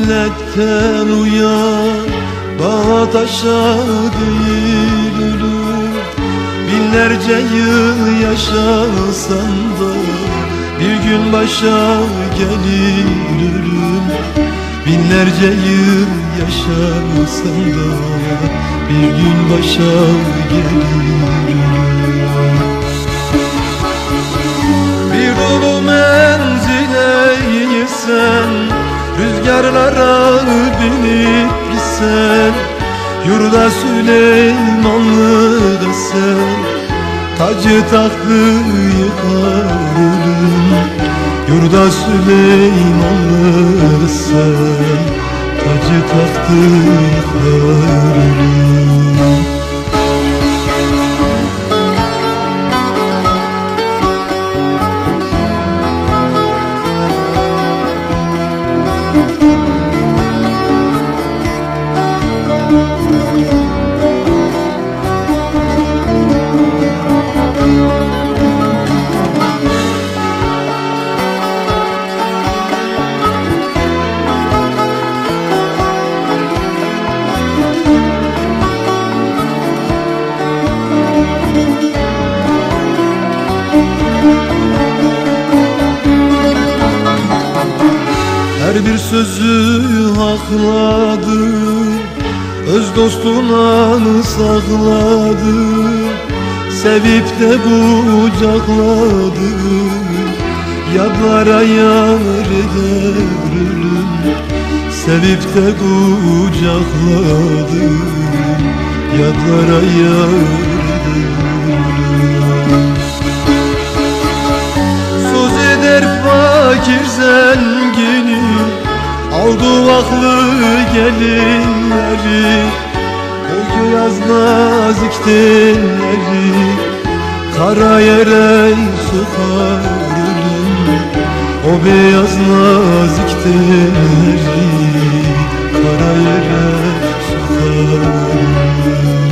hasretten uyan Dağa taşa değil ölüm Binlerce yıl yaşasan da Bir gün başa gelir ölüm Binlerce yıl yaşasan da Bir gün başa gelir ölüm Rüzgarlara binip gitsen Yurda Süleymanlı desen Tacı tahtı yıkar ölüm Yurda Süleymanlı desen Tacı tahtı yıkar ölüm Her bir sözü hakladı Öz dostuna sakladı Sevip de kucakladı Yadlara eder ölüm Sevip de kucakladı Yadlara yar Aldı vaklı gelinleri O göz nazik telleri Kara yere sokar ölüm O beyaz nazik telleri Kara yere sokar ölüm